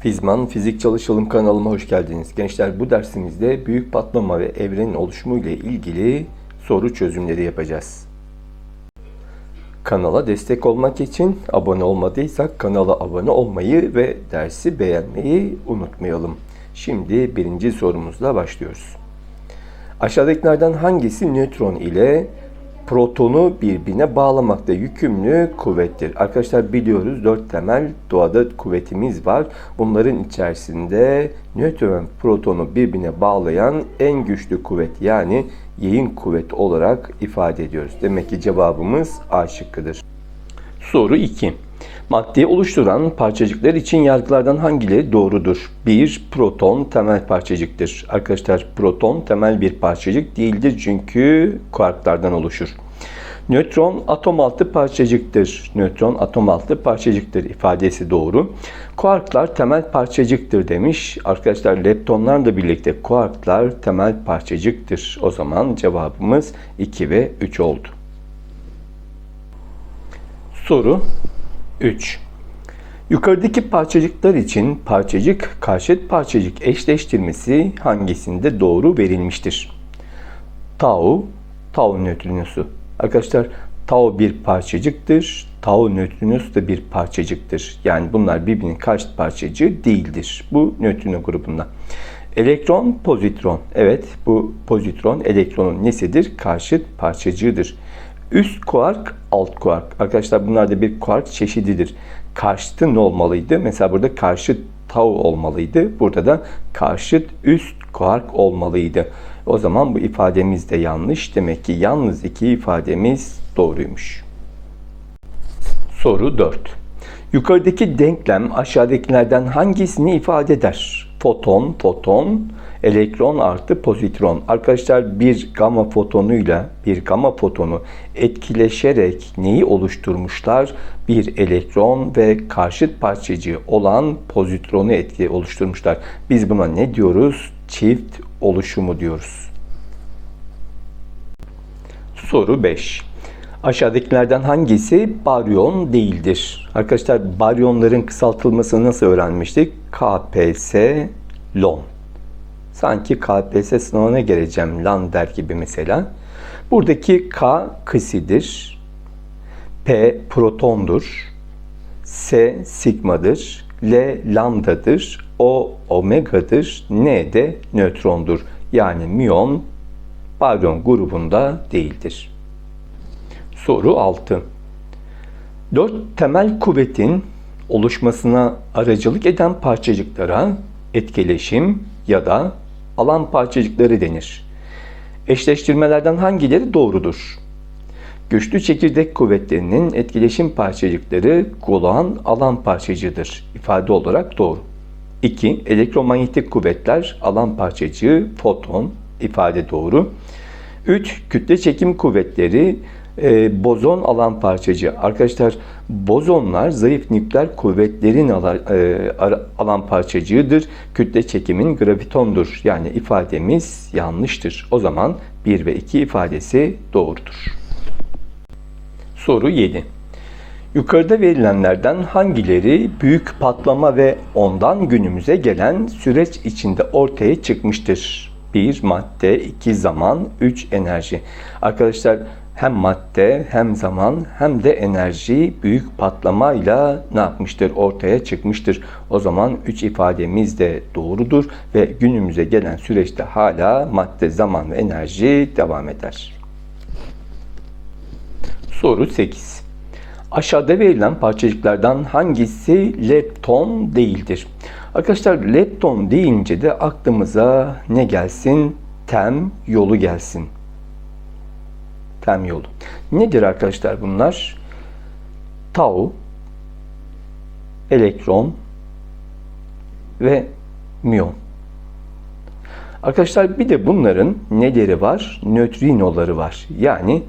Fizman Fizik Çalışalım kanalıma hoş geldiniz. Gençler bu dersimizde büyük patlama ve evrenin oluşumu ile ilgili soru çözümleri yapacağız. Kanala destek olmak için abone olmadıysak kanala abone olmayı ve dersi beğenmeyi unutmayalım. Şimdi birinci sorumuzla başlıyoruz. Aşağıdakilerden hangisi nötron ile protonu birbirine bağlamakta yükümlü kuvvettir? Arkadaşlar biliyoruz dört temel doğada kuvvetimiz var. Bunların içerisinde nötron protonu birbirine bağlayan en güçlü kuvvet yani yayın kuvvet olarak ifade ediyoruz. Demek ki cevabımız A şıkkıdır. Soru 2. Maddeyi oluşturan parçacıklar için yargılardan hangileri doğrudur? 1. Proton temel parçacıktır. Arkadaşlar proton temel bir parçacık değildir çünkü kuarklardan oluşur. Nötron atom altı parçacıktır. Nötron atom altı parçacıktır ifadesi doğru. Kuarklar temel parçacıktır demiş. Arkadaşlar leptonlar da birlikte kuarklar temel parçacıktır. O zaman cevabımız 2 ve 3 oldu. Soru 3. Yukarıdaki parçacıklar için parçacık karşıt parçacık eşleştirmesi hangisinde doğru verilmiştir? Tau, tau nötrinosu. Arkadaşlar tau bir parçacıktır. Tau nötrinosu da bir parçacıktır. Yani bunlar birbirinin karşıt parçacığı değildir. Bu nötrino grubunda. Elektron, pozitron. Evet bu pozitron elektronun nesidir? Karşıt parçacığıdır. Üst kuark, alt kuark. Arkadaşlar bunlar da bir kuark çeşididir. Karşıtı ne olmalıydı? Mesela burada karşıt tau olmalıydı. Burada da karşıt üst kuark olmalıydı. O zaman bu ifademiz de yanlış. Demek ki yalnız iki ifademiz doğruymuş. Soru 4. Yukarıdaki denklem aşağıdakilerden hangisini ifade eder? Foton, foton, elektron artı pozitron. Arkadaşlar bir gamma fotonuyla bir gamma fotonu etkileşerek neyi oluşturmuşlar? Bir elektron ve karşıt parçacığı olan pozitronu etki oluşturmuşlar. Biz buna ne diyoruz? Çift oluşumu diyoruz. Soru 5. Aşağıdakilerden hangisi baryon değildir? Arkadaşlar baryonların kısaltılmasını nasıl öğrenmiştik? KPS lon. Sanki KPSS sınavına geleceğim lan der gibi mesela. Buradaki K kısidir. P protondur. S sigmadır. L lambdadır. O omegadır. N de nötrondur. Yani müyon baryon grubunda değildir. Soru 6. Dört temel kuvvetin oluşmasına aracılık eden parçacıklara etkileşim ya da alan parçacıkları denir. Eşleştirmelerden hangileri doğrudur? Güçlü çekirdek kuvvetlerinin etkileşim parçacıkları gluon alan parçacığıdır. İfade olarak doğru. 2. Elektromanyetik kuvvetler alan parçacığı foton ifade doğru. 3. Kütle çekim kuvvetleri e, bozon alan parçacığı. Arkadaşlar bozonlar zayıf nükleer kuvvetlerin alan, e, alan parçacığıdır. Kütle çekimin gravitondur. Yani ifademiz yanlıştır. O zaman 1 ve 2 ifadesi doğrudur. Soru 7. Yukarıda verilenlerden hangileri büyük patlama ve ondan günümüze gelen süreç içinde ortaya çıkmıştır? 1 madde, 2 zaman, 3 enerji. Arkadaşlar hem madde hem zaman hem de enerji büyük patlamayla ne yapmıştır? Ortaya çıkmıştır. O zaman 3 ifademiz de doğrudur ve günümüze gelen süreçte hala madde, zaman ve enerji devam eder. Soru 8. Aşağıda verilen parçacıklardan hangisi lepton değildir? Arkadaşlar lepton deyince de aklımıza ne gelsin? Tem yolu gelsin. Tem yolu. Nedir arkadaşlar bunlar? Tau, elektron ve müyon. Arkadaşlar bir de bunların neleri var? Nötrinoları var. Yani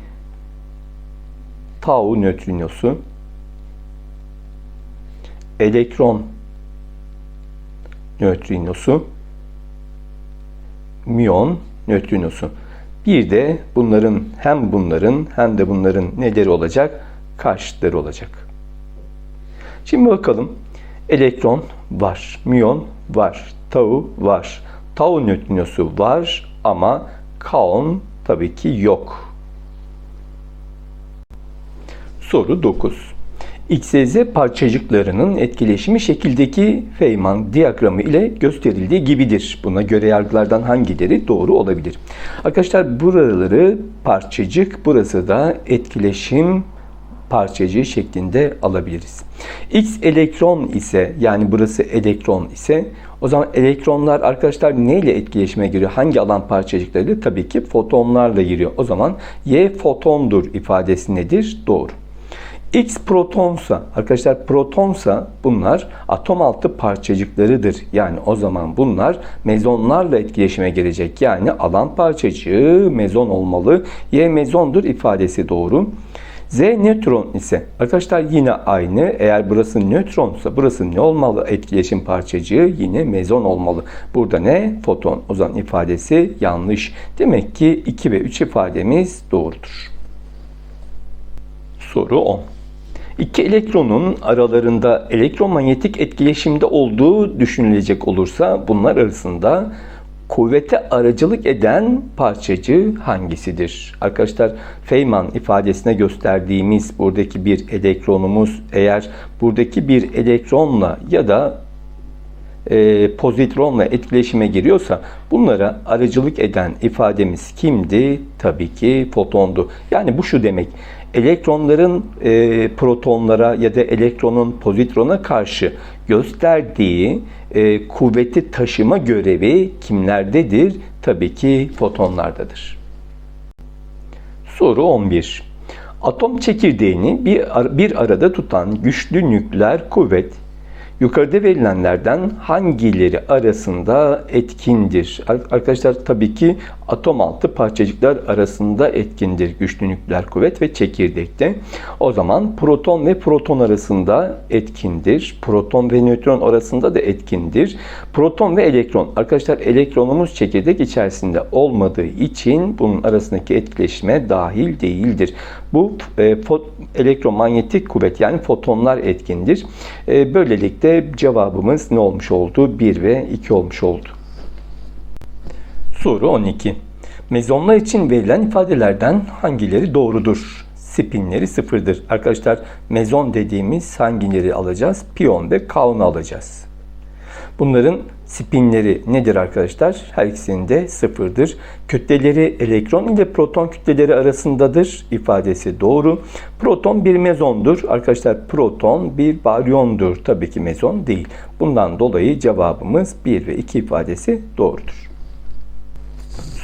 tau nötrinosu, elektron nötrinosu, müyon nötrinosu. Bir de bunların hem bunların hem de bunların neleri olacak? Karşıtları olacak. Şimdi bakalım. Elektron var, müyon var, tau var. Tau nötrinosu var ama kaon tabii ki yok. Soru 9. XYZ parçacıklarının etkileşimi şekildeki Feynman diyagramı ile gösterildiği gibidir. Buna göre yargılardan hangileri doğru olabilir? Arkadaşlar buraları parçacık, burası da etkileşim parçacığı şeklinde alabiliriz. X elektron ise yani burası elektron ise o zaman elektronlar arkadaşlar neyle etkileşime giriyor? Hangi alan parçacıklarıyla? Tabii ki fotonlarla giriyor. O zaman Y fotondur ifadesi nedir? Doğru. X protonsa, arkadaşlar protonsa bunlar atom altı parçacıklarıdır. Yani o zaman bunlar mezonlarla etkileşime girecek. Yani alan parçacığı mezon olmalı. Y mezondur ifadesi doğru. Z nötron ise arkadaşlar yine aynı. Eğer burası nötronsa burası ne olmalı? Etkileşim parçacığı yine mezon olmalı. Burada ne? Foton. O zaman ifadesi yanlış. Demek ki 2 ve 3 ifademiz doğrudur. Soru 10. İki elektronun aralarında elektromanyetik etkileşimde olduğu düşünülecek olursa bunlar arasında kuvvete aracılık eden parçacığı hangisidir? Arkadaşlar Feynman ifadesine gösterdiğimiz buradaki bir elektronumuz eğer buradaki bir elektronla ya da e, pozitronla etkileşime giriyorsa bunlara aracılık eden ifademiz kimdi? Tabii ki fotondu. Yani bu şu demek. Elektronların e, protonlara ya da elektronun pozitrona karşı gösterdiği e, kuvveti taşıma görevi kimlerdedir? Tabii ki fotonlardadır. Soru 11. Atom çekirdeğini bir, bir arada tutan güçlü nükleer kuvvet Yukarıda verilenlerden hangileri arasında etkindir? Arkadaşlar tabii ki atom altı parçacıklar arasında etkindir güçlü nükleer kuvvet ve çekirdekte. O zaman proton ve proton arasında etkindir. Proton ve nötron arasında da etkindir. Proton ve elektron. Arkadaşlar elektronumuz çekirdek içerisinde olmadığı için bunun arasındaki etkileşime dahil değildir. Bu e, elektromanyetik kuvvet yani fotonlar etkindir. E, böylelikle cevabımız ne olmuş oldu? 1 ve 2 olmuş oldu. Soru 12. Mezonlar için verilen ifadelerden hangileri doğrudur? Spinleri sıfırdır. Arkadaşlar mezon dediğimiz hangileri alacağız? Piyon ve kaunu alacağız. Bunların spinleri nedir arkadaşlar? Her ikisinde sıfırdır. Kütleleri elektron ile proton kütleleri arasındadır ifadesi doğru. Proton bir mezondur. Arkadaşlar proton bir baryondur. Tabii ki mezon değil. Bundan dolayı cevabımız 1 ve 2 ifadesi doğrudur.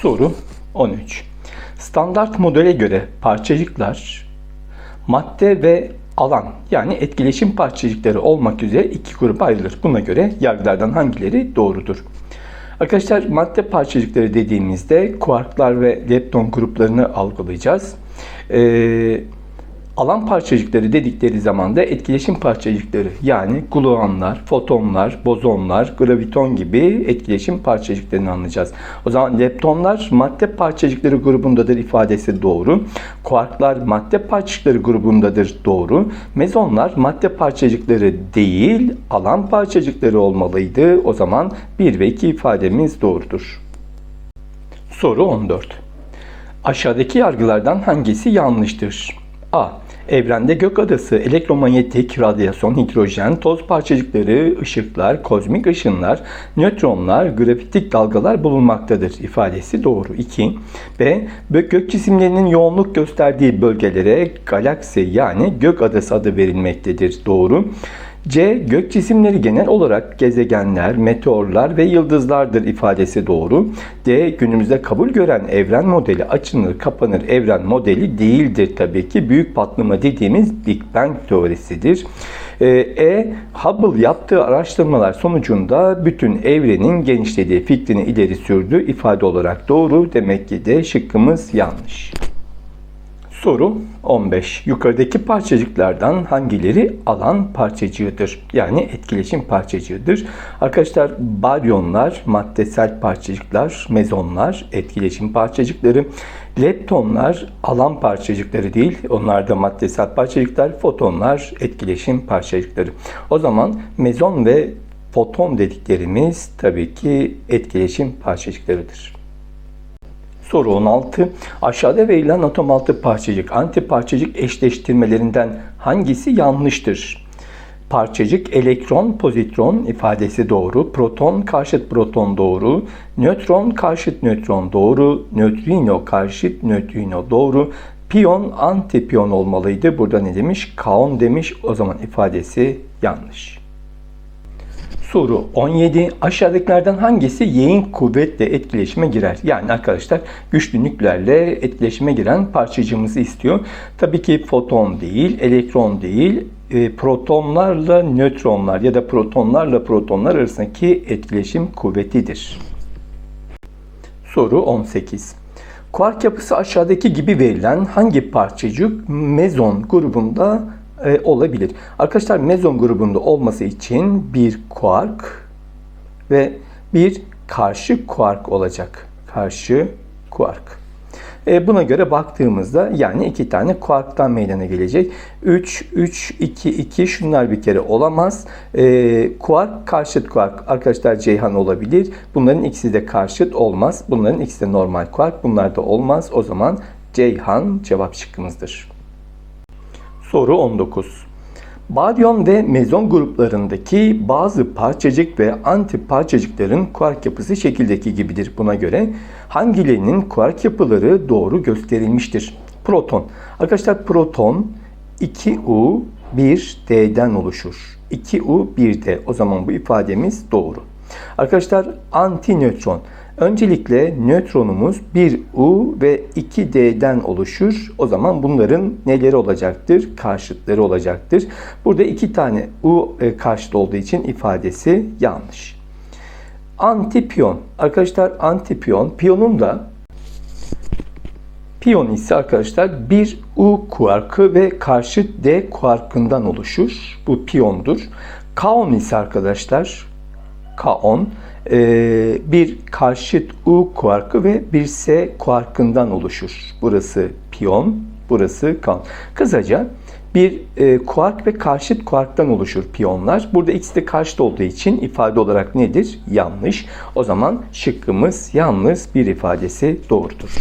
Soru 13. Standart modele göre parçacıklar madde ve alan yani etkileşim parçacıkları olmak üzere iki gruba ayrılır. Buna göre yargılardan hangileri doğrudur? Arkadaşlar madde parçacıkları dediğimizde kuarklar ve lepton gruplarını algılayacağız. Ee, alan parçacıkları dedikleri zaman da etkileşim parçacıkları yani gluonlar, fotonlar, bozonlar, graviton gibi etkileşim parçacıklarını anlayacağız. O zaman leptonlar madde parçacıkları grubundadır ifadesi doğru. Kuarklar madde parçacıkları grubundadır doğru. Mezonlar madde parçacıkları değil alan parçacıkları olmalıydı. O zaman 1 ve 2 ifademiz doğrudur. Soru 14. Aşağıdaki yargılardan hangisi yanlıştır? A. Evrende gök adası, elektromanyetik, radyasyon, hidrojen, toz parçacıkları, ışıklar, kozmik ışınlar, nötronlar, grafitik dalgalar bulunmaktadır ifadesi doğru. 2. B. Gök cisimlerinin yoğunluk gösterdiği bölgelere galaksi yani gök adası adı verilmektedir. Doğru. C. Gök cisimleri genel olarak gezegenler, meteorlar ve yıldızlardır ifadesi doğru. D. Günümüzde kabul gören evren modeli açılır kapanır evren modeli değildir tabii ki. Büyük patlama dediğimiz Big Bang teorisidir. E. e Hubble yaptığı araştırmalar sonucunda bütün evrenin genişlediği fikrini ileri sürdü ifade olarak doğru. Demek ki de şıkkımız yanlış. Soru 15. Yukarıdaki parçacıklardan hangileri alan parçacığıdır? Yani etkileşim parçacığıdır. Arkadaşlar baryonlar maddesel parçacıklar, mezonlar etkileşim parçacıkları, leptonlar alan parçacıkları değil. Onlar da maddesel parçacıklar, fotonlar etkileşim parçacıkları. O zaman mezon ve foton dediklerimiz tabii ki etkileşim parçacıklarıdır. Soru 16. Aşağıda verilen atom altı parçacık, antiparçacık eşleştirmelerinden hangisi yanlıştır? Parçacık elektron, pozitron ifadesi doğru, proton karşıt proton doğru, nötron karşıt nötron doğru, nötrino karşıt nötrino doğru, piyon antipiyon olmalıydı. Burada ne demiş? Kaon demiş. O zaman ifadesi yanlış. Soru 17. Aşağıdakilerden hangisi yayın kuvvetle etkileşime girer? Yani arkadaşlar güçlü nükleerle etkileşime giren parçacığımızı istiyor. Tabii ki foton değil, elektron değil, e, protonlarla nötronlar ya da protonlarla protonlar arasındaki etkileşim kuvvetidir. Soru 18. Kuark yapısı aşağıdaki gibi verilen hangi parçacık mezon grubunda e, olabilir? Arkadaşlar mezon grubunda olması için bir kuark ve bir karşı kuark olacak. Karşı kuark. E, buna göre baktığımızda yani iki tane kuarktan meydana gelecek. 3, 3, 2, 2 şunlar bir kere olamaz. E, kuark karşıt kuark arkadaşlar Ceyhan olabilir. Bunların ikisi de karşıt olmaz. Bunların ikisi de normal kuark. Bunlar da olmaz. O zaman Ceyhan cevap şıkkımızdır. Soru 19. Baryon ve mezon gruplarındaki bazı parçacık ve antiparçacıkların kuark yapısı şekildeki gibidir. Buna göre hangilerinin kuark yapıları doğru gösterilmiştir? Proton. Arkadaşlar proton 2U 1D'den oluşur. 2U 1D. O zaman bu ifademiz doğru. Arkadaşlar antinötron. Öncelikle nötronumuz 1U ve 2D'den oluşur. O zaman bunların neleri olacaktır? Karşıtları olacaktır. Burada iki tane U e, karşıt olduğu için ifadesi yanlış. Antipiyon. Arkadaşlar antipiyon. Piyonun da Piyon ise arkadaşlar bir U kuarkı ve karşıt D kuarkından oluşur. Bu piyondur. Kaon ise arkadaşlar kaon bir karşıt U kuarkı ve bir S kuarkından oluşur. Burası piyon, burası kaon. Kısaca bir e, kuark ve karşıt kuarktan oluşur piyonlar. Burada ikisi de karşıt olduğu için ifade olarak nedir? Yanlış. O zaman şıkkımız yalnız bir ifadesi doğrudur.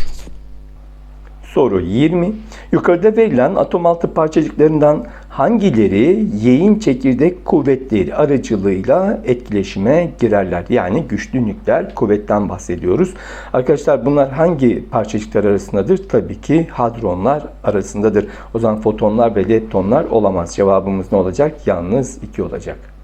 Soru 20. Yukarıda verilen atom altı parçacıklarından hangileri yayın çekirdek kuvvetleri aracılığıyla etkileşime girerler? Yani güçlü nükleer kuvvetten bahsediyoruz. Arkadaşlar bunlar hangi parçacıklar arasındadır? Tabii ki hadronlar arasındadır. O zaman fotonlar ve leptonlar olamaz. Cevabımız ne olacak? Yalnız 2 olacak.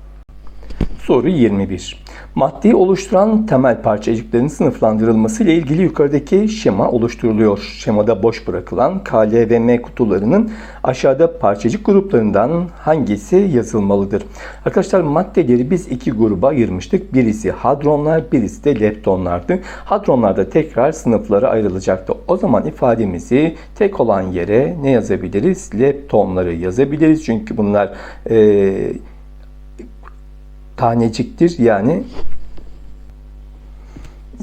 Soru 21. Maddeyi oluşturan temel parçacıkların sınıflandırılması ile ilgili yukarıdaki şema oluşturuluyor. Şemada boş bırakılan K, L ve M kutularının aşağıda parçacık gruplarından hangisi yazılmalıdır? Arkadaşlar maddeleri biz iki gruba ayırmıştık. Birisi hadronlar, birisi de leptonlardı. Hadronlarda tekrar sınıflara ayrılacaktı. O zaman ifademizi tek olan yere ne yazabiliriz? Leptonları yazabiliriz. Çünkü bunlar e, taneciktir. Yani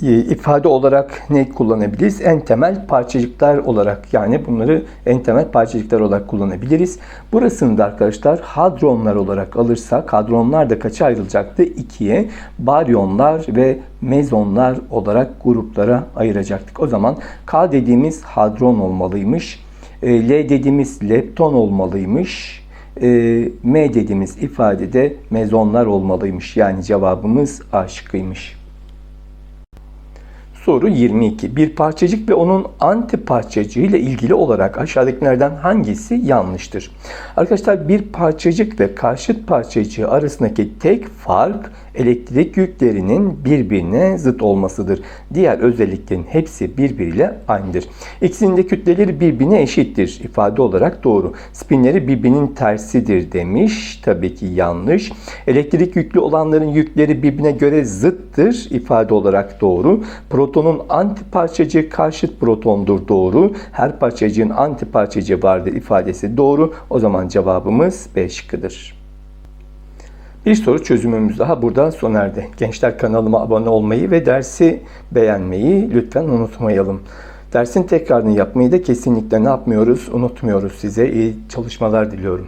e, ifade olarak ne kullanabiliriz? En temel parçacıklar olarak yani bunları en temel parçacıklar olarak kullanabiliriz. Burasını da arkadaşlar hadronlar olarak alırsak hadronlar da kaça ayrılacaktı? İkiye baryonlar ve mezonlar olarak gruplara ayıracaktık. O zaman K dediğimiz hadron olmalıymış. E, L dediğimiz lepton olmalıymış e, M dediğimiz ifadede mezonlar olmalıymış. Yani cevabımız A şıkkıymış. Soru 22. Bir parçacık ve onun anti parçacığı ile ilgili olarak aşağıdakilerden hangisi yanlıştır? Arkadaşlar bir parçacık ve karşıt parçacığı arasındaki tek fark elektrik yüklerinin birbirine zıt olmasıdır. Diğer özelliklerin hepsi birbiriyle aynıdır. İkisinin de kütleleri birbirine eşittir. İfade olarak doğru. Spinleri birbirinin tersidir demiş. Tabii ki yanlış. Elektrik yüklü olanların yükleri birbirine göre zıttır. İfade olarak doğru. Proton protonun antiparçacığı karşıt protondur doğru. Her parçacığın antiparçacığı vardır ifadesi doğru. O zaman cevabımız B şıkkıdır. Bir soru çözümümüz daha burada sona erdi. Gençler kanalıma abone olmayı ve dersi beğenmeyi lütfen unutmayalım. Dersin tekrarını yapmayı da kesinlikle ne yapmıyoruz? Unutmuyoruz. Size iyi çalışmalar diliyorum.